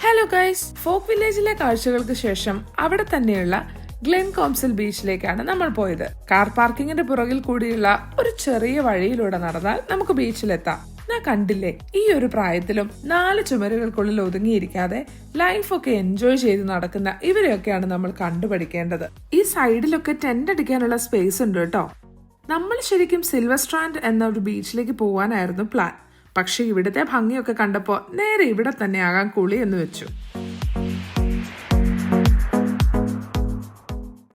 Hello guys folk വില്ലേജിലെ കാഴ്ചകൾക്ക് ശേഷം അവിടെ തന്നെയുള്ള ഗ്ലെൻ കോംസൽ ബീച്ചിലേക്കാണ് നമ്മൾ പോയത്. കാർ പാർക്കിങ്ങിന്റെ പുറകിൽ കൂടിയുള്ള ഒരു ചെറിയ വഴിയിലൂടെ നടന്നാൽ നമുക്ക് ബീച്ചിലെത്താം. ഞാൻ കണ്ടില്ലേ? ഈ ഒരു പ്രായത്തിലും നാല് ചുമരുകൾക്കുള്ളിൽ ഒതുങ്ങിയിരിക്കാതെ ലൈഫൊക്കെ എൻജോയ് ചെയ്ത് നടക്കുന്ന ഇവരെയൊക്കെയാണ് നമ്മൾ കണ്ടുപഠിക്കേണ്ടത്. ഈ സൈഡിലൊക്കെ ടെന്റ് അടിക്കാനുള്ള സ്പേസ് ഉണ്ട് കേട്ടോ. നമ്മൾ ശരിക്കും സിൽവർ സ്ട്രാൻഡ് എന്ന ഒരു ബീച്ചിലേക്ക് പോകാനായിരുന്നു പ്ലാൻ പക്ഷെ ഇവിടുത്തെ ഭംഗിയൊക്കെ കണ്ടപ്പോൾ നേരെ ഇവിടെ തന്നെ ആകാൻ കുളി എന്ന് വെച്ചു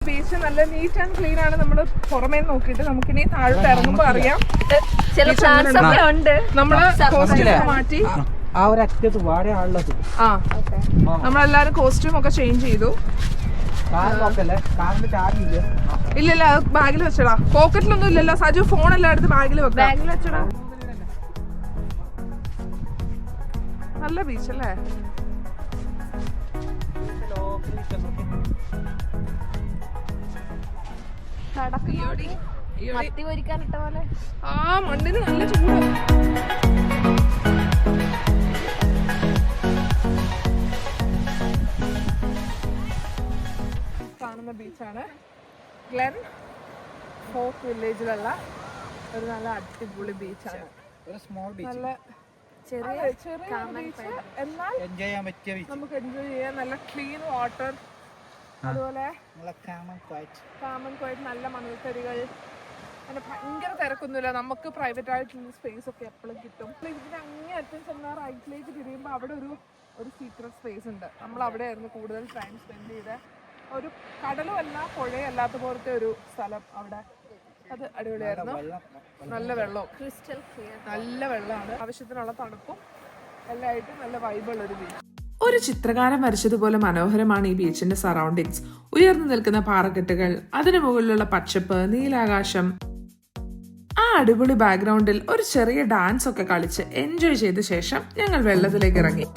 ബീച്ച് നല്ല നീറ്റ് ആൻഡ് ക്ലീൻ ആണ് നമ്മൾ പുറമേ നോക്കിയിട്ട് നമുക്കിനി താഴോട്ട് ഇറങ്ങുമ്പോൾ അറിയാം ചില പ്ലാൻസ് ഒക്കെ ഉണ്ട് നമ്മൾ കോസ്റ്റ്യൂം മാറ്റി ആ ഒരു അറ്റത്ത് വാഴ ആളുള്ളത് ആ നമ്മളെല്ലാരും കോസ്റ്റ്യൂം ഒക്കെ ചേഞ്ച് ചെയ്തു ഇല്ലല്ല ബാഗിൽ വെച്ചടാ. പോക്കറ്റിലൊന്നും ഇല്ലല്ലോ. സജു ഫോൺ എല്ലാം എടുത്ത് ബാഗിൽ വെക്കാം ബാഗിൽ വെച്ചടാ. നല്ല ബീച്ച് അല്ലേ? ആ മണ്ണിന് നല്ല ചൂട്. ബീച്ചാണ് ഗ്ലെൻ ഫോക്ക് വില്ലേജിലുള്ള ഒരു നല്ല അടിപൊളി ബീച്ചാണ് ഒരു സ്മോൾ ബീച്ച് നല്ല ചെറിയ ചെറിയ ബീച്ച് എന്നാൽ എൻജോയ് ചെയ്യാൻ പറ്റിയ ബീച്ച് നമുക്ക് എൻജോയ് ചെയ്യാൻ നല്ല ക്ലീൻ വാട്ടർ അതുപോലെ കാമൻ പോയിട്ട് നല്ല മണൽത്തരികൾ അങ്ങനെ ഭയങ്കര തിരക്കൊന്നുമില്ല. നമുക്ക് പ്രൈവറ്റ് ആയിട്ടുള്ള സ്പേസ് ഒക്കെ എപ്പോഴും കിട്ടും. ഇതിന് അങ്ങേ അറ്റം ചെന്നാൽ റൈറ്റിലേക്ക് തിരിയുമ്പോൾ അവിടെ ഒരു ഒരു സീക്രട്ട് സ്പേസ് ഉണ്ട്. നമ്മൾ അവിടെയായിരുന്നു കൂടുതൽ ടൈം സ്പെൻഡ് ചെയ്ത്. ഒരു കടലും അല്ല പുഴയും അല്ലാത്ത പോലത്തെ ഒരു സ്ഥലം അവിടെ. അത് അടിപൊളിയായിരുന്നു. നല്ല വെള്ളവും. ക്രിസ്റ്റൽ ക്ലിയർ നല്ല വെള്ളമാണ്. ആവശ്യത്തിനുള്ള തണുപ്പും എല്ലായിട്ടും നല്ല വൈബുള്ള ഒരു ബീച്ച് ഒരു ചിത്രകാരൻ വരച്ചതുപോലെ മനോഹരമാണ് ഈ ബീച്ചിന്റെ സറൗണ്ടിങ്സ് ഉയർന്നു നിൽക്കുന്ന പാറക്കെട്ടുകൾ അതിനു മുകളിലുള്ള പച്ചപ്പ് നീലാകാശം. ആ അടിപൊളി ബാക്ക്ഗ്രൗണ്ടിൽ ഒരു ചെറിയ ഡാൻസ് ഒക്കെ കളിച്ച് എൻജോയ് ചെയ്ത ശേഷം ഞങ്ങൾ വെള്ളത്തിലേക്ക് ഇറങ്ങി.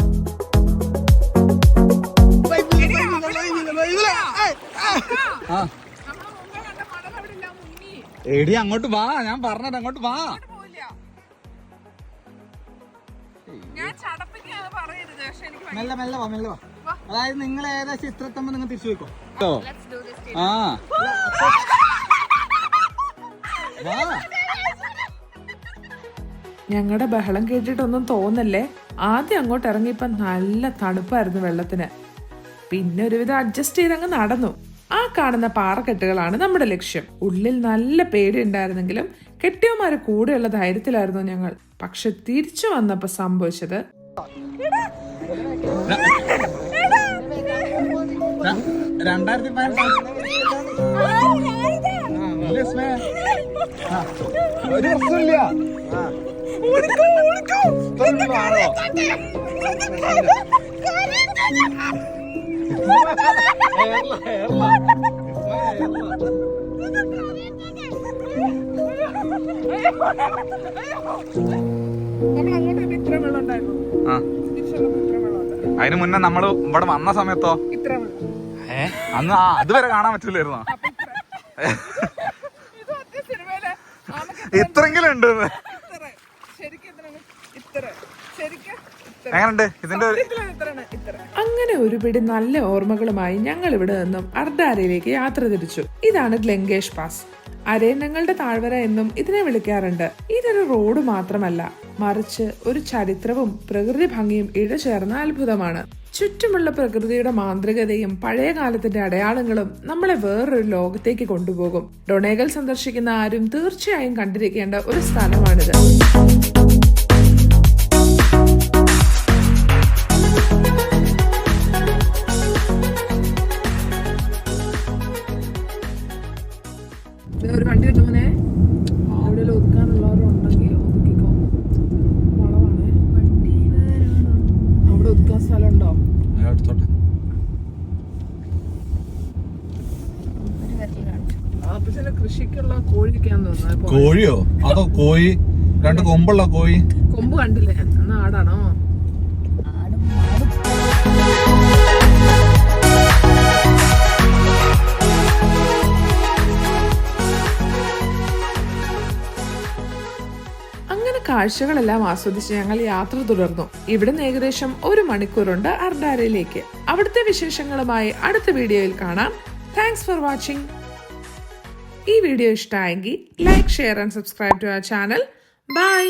എടി അങ്ങോട്ട് വാ. ഞാൻ പറഞ്ഞത് അങ്ങോട്ട് വാ. മെല്ലെ മെല്ലെ വാ മെല്ലെ വാ. അതായത് നിങ്ങൾ ഏകദേശം ഇത്ര എത്തുമ്പോ നിങ്ങൾ തിരിച്ചു പോയിക്കോ. ആ വാ. ഞങ്ങളുടെ ബഹളം കേട്ടിട്ടൊന്നും തോന്നല്ലേ? ആദ്യം അങ്ങോട്ട് ഇറങ്ങിയപ്പോ നല്ല തണുപ്പായിരുന്നു വെള്ളത്തിന്. പിന്നെ ഒരുവിധം അഡ്ജസ്റ്റ് ചെയ്ത് അങ്ങ് നടന്നു. ആ കാണുന്ന പാറക്കെട്ടുകളാണ് നമ്മുടെ ലക്ഷ്യം. ഉള്ളിൽ നല്ല പേടി ഉണ്ടായിരുന്നെങ്കിലും കെട്ടിയമാര് കൂടെയുള്ള ധൈര്യത്തിലായിരുന്നു ഞങ്ങൾ. പക്ഷെ തിരിച്ചു വന്നപ്പോ സംഭവിച്ചത് രണ്ടായിരത്തി അതിന് മുന്നേ നമ്മൾ ഇവിടെ വന്ന സമയത്തോ? ഏ? അന്ന് ആ അതുവരെ കാണാൻ പറ്റില്ലായിരുന്നോ? ഇത്രയെങ്കിലും ഉണ്ട് ശരിക്കും ശരിക്കും ഇതിന്റെ അങ്ങനെ ഒരുപിടി നല്ല ഓർമ്മകളുമായി ഞങ്ങൾ ഇവിടെ നിന്നും അർദാരയിലേക്ക് യാത്ര തിരിച്ചു. ഇതാണ് ഗ്ലെങ്കേഷ് പാസ്. അരയന്നങ്ങളുടെ താഴ്വര എന്നും ഇതിനെ വിളിക്കാറുണ്ട്. ഇതൊരു റോഡ് മാത്രമല്ല മറിച്ച് ഒരു ചരിത്രവും പ്രകൃതി ഭംഗിയും ഇഴചേർന്ന അത്ഭുതമാണ്. ചുറ്റുമുള്ള പ്രകൃതിയുടെ മാന്ത്രികതയും പഴയ കാലത്തിന്റെ അടയാളങ്ങളും നമ്മളെ വേറൊരു ലോകത്തേക്ക് കൊണ്ടുപോകും. ഡൊണേകൾ സന്ദർശിക്കുന്ന ആരും തീർച്ചയായും കണ്ടിരിക്കേണ്ട ഒരു സ്ഥലമാണിത്. വണ്ടി കിട്ടുമോനെ എവിടെ ഒതുക്കാനുള്ളവരുണ്ടെങ്കിൽ ഒതുക്കിക്കോ. വളമാണ് വണ്ടി അവിടെ ഒതുക്കാൻ സ്ഥലമുണ്ടോ എടുത്തോട്ടെ. കൃഷിക്കുള്ള കോഴിയൊക്കെയാന്ന് തോന്നുന്നു കോഴിയോ? അതോ കോഴി? രണ്ട് കൊമ്പുള്ള കോഴി? കൊമ്പ് കണ്ടില്ലേ? എന്നാ ആടാണോ? കാഴ്ചകളെല്ലാം ആസ്വദിച്ച് ഞങ്ങൾ യാത്ര തുടർന്നു. ഇവിടുന്ന് ഏകദേശം ഒരു മണിക്കൂറുണ്ട് അർഡാരയിലേക്ക്. അവിടുത്തെ വിശേഷങ്ങളുമായി അടുത്ത വീഡിയോയിൽ കാണാം. താങ്ക്സ് ഫോർ വാച്ചിങ് ഈ വീഡിയോ ഇഷ്ടമായെങ്കിൽ like share and subscribe to our channel bye